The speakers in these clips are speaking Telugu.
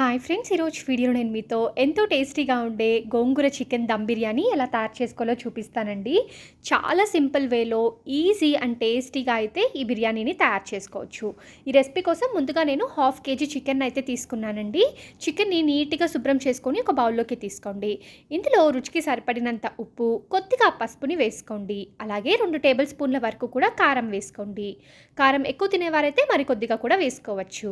హాయ్ ఫ్రెండ్స్ ఈరోజు వీడియోలో నేను మీతో ఎంతో టేస్టీగా ఉండే గోంగూర చికెన్ దమ్ బిర్యానీ ఎలా తయారు చేసుకోవాలో చూపిస్తానండి. చాలా సింపుల్ వేలో ఈజీ అండ్ టేస్టీగా అయితే ఈ బిర్యానీని తయారు చేసుకోవచ్చు. ఈ రెసిపీ కోసం ముందుగా నేను హాఫ్ కేజీ చికెన్ అయితే తీసుకున్నానండి. చికెన్ని నీట్గా శుభ్రం చేసుకొని ఒక బౌల్లోకి తీసుకోండి. ఇందులో రుచికి సరిపడినంత ఉప్పు కొద్దిగా పసుపుని వేసుకోండి. అలాగే రెండు టేబుల్ స్పూన్ల వరకు కూడా కారం వేసుకోండి. కారం ఎక్కువ తినేవారైతే మరి కొద్దిగా కూడా వేసుకోవచ్చు.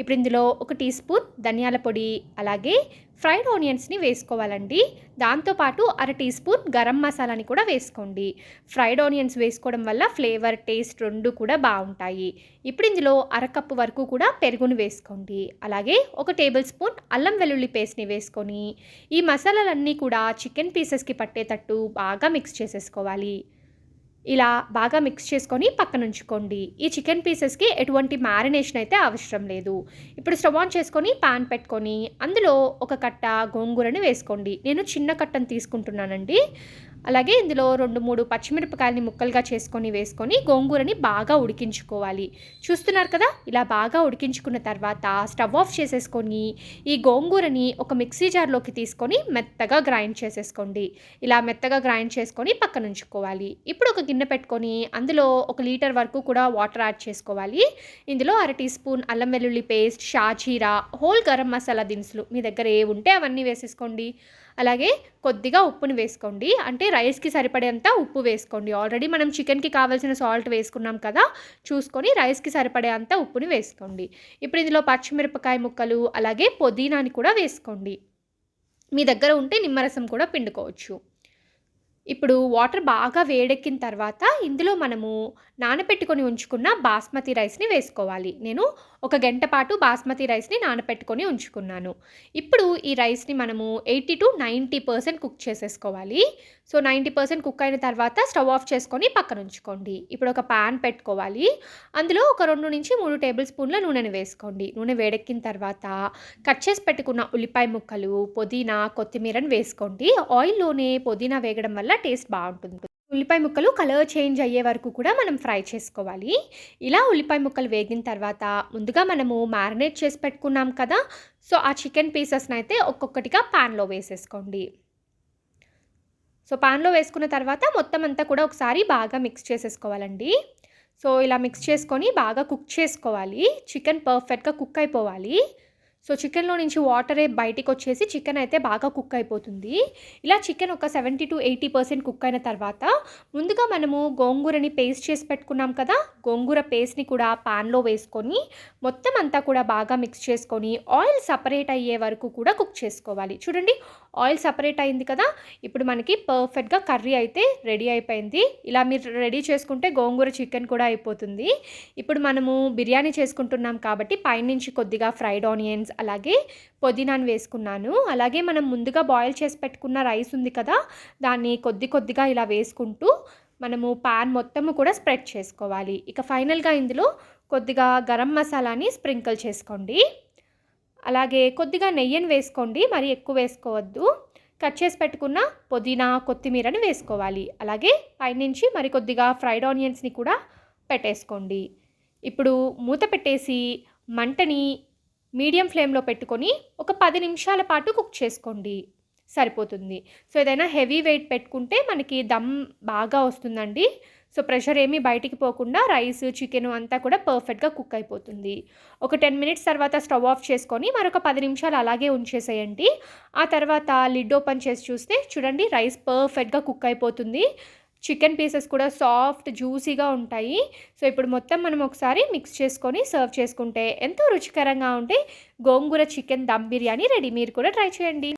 ఇప్పుడు ఇందులో ఒక టీ స్పూన్ ధనియాల పొడి అలాగే ఫ్రైడ్ ఆనియన్స్ని వేసుకోవాలండి. దాంతోపాటు అర టీ స్పూన్ గరం మసాలాని కూడా వేసుకోండి. ఫ్రైడ్ ఆనియన్స్ వేసుకోవడం వల్ల ఫ్లేవర్ టేస్ట్ రెండు కూడా బాగుంటాయి. ఇప్పుడు ఇందులో అరకప్పు వరకు కూడా పెరుగును వేసుకోండి. అలాగే ఒక టేబుల్ స్పూన్ అల్లం వెల్లుల్లి పేస్ట్ని వేసుకొని ఈ మసాలాలన్నీ కూడా చికెన్ పీసెస్కి పట్టేటట్టు బాగా మిక్స్ చేసేసుకోవాలి. ఇలా బాగా మిక్స్ చేసుకొని పక్కన ఉంచుకోండి. ఈ చికెన్ పీసెస్కి ఎటువంటి మ్యారినేషన్ అయితే అవసరం లేదు. ఇప్పుడు స్టవ్ ఆన్ చేసుకొని పాన్ పెట్టుకొని అందులో ఒక కట్ట గోంగూరని వేసుకోండి. నేను చిన్న కట్టను తీసుకుంటున్నానండి. అలాగే ఇందులో రెండు మూడు పచ్చిమిరపకాయలని ముక్కలుగా చేసుకొని వేసుకొని గోంగూరని బాగా ఉడికించుకోవాలి. చూస్తున్నారు కదా? ఇలా బాగా ఉడికించుకున్న తర్వాత స్టవ్ ఆఫ్ చేసేసుకొని ఈ గోంగూరని ఒక మిక్సీ జార్లోకి తీసుకొని మెత్తగా గ్రైండ్ చేసేసుకోండి. ఇలా మెత్తగా గ్రైండ్ చేసుకొని పక్కన ఉంచుకోవాలి. ఇప్పుడు ఒక గిన్నె పెట్టుకొని అందులో ఒక లీటర్ వరకు కూడా వాటర్ యాడ్ చేసుకోవాలి. ఇందులో అర టీ స్పూన్ అల్లం వెల్లుల్లి పేస్ట్ షాజీరా హోల్ గరం మసాలా దినుసులు మీ దగ్గర ఏ ఉంటే అవన్నీ వేసేసుకోండి. అలాగే కొద్దిగా ఉప్పుని వేసుకోండి. అంటే రైస్కి సరిపడేంత ఉప్పు వేసుకోండి. ఆల్రెడీ మనం చికెన్కి కావాల్సిన సాల్ట్ వేసుకున్నాం కదా చూసుకొని రైస్కి సరిపడేంత ఉప్పుని వేసుకోండి. ఇప్పుడు ఇందులో పచ్చిమిరపకాయ ముక్కలు అలాగే పుదీనాని కూడా వేసుకోండి. మీ దగ్గర ఉంటే నిమ్మరసం కూడా పిండుకోవచ్చు. ఇప్పుడు వాటర్ బాగా వేడెక్కిన తర్వాత ఇందులో మనము నానబెట్టుకొని ఉంచుకున్న బాస్మతి రైస్ని వేసుకోవాలి. నేను ఒక గంట పాటు బాస్మతి రైస్ని నానబెట్టుకొని ఉంచుకున్నాను. ఇప్పుడు ఈ రైస్ని మనము eighty to ninety percent cook చేసేసుకోవాలి. సో నైంటీ పర్సెంట్ కుక్ అయిన తర్వాత స్టవ్ ఆఫ్ చేసుకొని పక్కన ఉంచుకోండి. ఇప్పుడు ఒక ప్యాన్ పెట్టుకోవాలి. అందులో ఒక రెండు నుంచి మూడు టేబుల్ స్పూన్ల నూనెని వేసుకోండి. నూనె వేడెక్కిన తర్వాత కట్ చేసి పెట్టుకున్న ఉల్లిపాయ ముక్కలు పుదీనా కొత్తిమీరని వేసుకోండి. ఆయిల్లోనే పుదీనా వేగడం వల్ల టేస్ట్ బాగుంటుంది. ఉల్లిపాయ ముక్కలు కలర్ చేంజ్ అయ్యే వరకు కూడా మనం ఫ్రై చేసుకోవాలి. ఇలా ఉల్లిపాయ ముక్కలు వేగిన తర్వాత ముందుగా మనము మ్యారినేట్ చేసి పెట్టుకున్నాం కదా సో ఆ చికెన్ పీసెస్ని అయితే ఒక్కొక్కటిగా ప్యాన్లో వేసేసుకోండి. సో పాన్లో వేసుకున్న తర్వాత మొత్తం అంతా కూడా ఒకసారి బాగా మిక్స్ చేసేసుకోవాలండి. సో ఇలా మిక్స్ చేసుకొని బాగా కుక్ చేసుకోవాలి. చికెన్ పర్ఫెక్ట్గా కుక్ అయిపోవాలి. సో చికెన్లో నుంచి వాటరే బయటికి వచ్చేసి చికెన్ అయితే బాగా కుక్ అయిపోతుంది. ఇలా చికెన్ ఒక seventy to eighty percent cook అయిన తర్వాత ముందుగా మనము గోంగూరని పేస్ట్ చేసి పెట్టుకున్నాం కదా గోంగూర పేస్ట్ని కూడా పాన్లో వేసుకొని మొత్తం అంతా కూడా బాగా మిక్స్ చేసుకొని ఆయిల్ సపరేట్ అయ్యే వరకు కూడా కుక్ చేసుకోవాలి. చూడండి ఆయిల్ సపరేట్ అయింది కదా ఇప్పుడు మనకి పర్ఫెక్ట్గా కర్రీ అయితే రెడీ అయిపోయింది. ఇలా మీరు రెడీ చేసుకుంటే గోంగూర చికెన్ కూడా అయిపోతుంది. ఇప్పుడు మనము బిర్యానీ చేసుకుంటున్నాం కాబట్టి పైనుంచి కొద్దిగా ఫ్రైడ్ ఆనియన్స్ ఆనియన్స్ అలాగే పుదీనాను వేసుకున్నాను. అలాగే మనం ముందుగా బాయిల్ చేసి పెట్టుకున్న రైస్ ఉంది కదా దాన్ని కొద్ది కొద్దిగా ఇలా వేసుకుంటూ మనము పాన్ మొత్తము కూడా స్ప్రెడ్ చేసుకోవాలి. ఇక ఫైనల్గా ఇందులో కొద్దిగా గరం మసాలాని స్ప్రింకిల్ చేసుకోండి. అలాగే కొద్దిగా నెయ్యిని వేసుకోండి మరి ఎక్కువ వేసుకోవద్దు. కట్ చేసి పెట్టుకున్న పుదీనా కొత్తిమీరని వేసుకోవాలి. అలాగే పైనుంచి మరి కొద్దిగా ఫ్రైడ్ ఆనియన్స్ని కూడా పెట్టేసుకోండి. ఇప్పుడు మూత పెట్టేసి మంటని మీడియం ఫ్లేమ్లో పెట్టుకొని ఒక పది నిమిషాల పాటు కుక్ చేసుకోండి. సరిపోతుంది. సో ఏదైనా హెవీ వెయిట్ పెట్టుకుంటే మనకి దమ్ బాగా వస్తుందండి. సో ప్రెషర్ ఏమీ బయటికి పోకుండా రైస్ చికెన్ అంతా కూడా పర్ఫెక్ట్గా కుక్ అయిపోతుంది. ఒక టెన్ మినిట్స్ తర్వాత స్టవ్ ఆఫ్ చేసుకొని మరొక పది నిమిషాలు అలాగే ఉంచేసేయండి. ఆ తర్వాత లిడ్ ఓపెన్ చేసి చూస్తే చూడండి రైస్ పర్ఫెక్ట్గా కుక్ అయిపోతుంది. చికెన్ పీసెస్ కూడా సాఫ్ట్ జ్యూసీగా ఉంటాయి. సో ఇప్పుడు మొత్తం మనం ఒకసారి మిక్స్ చేసుకొని సర్వ్ చేసుకుంటే ఎంతో రుచికరంగా ఉంటే గోంగూర చికెన్ దమ్ బిర్యానీ రెడీ. మీరు కూడా ట్రై చేయండి.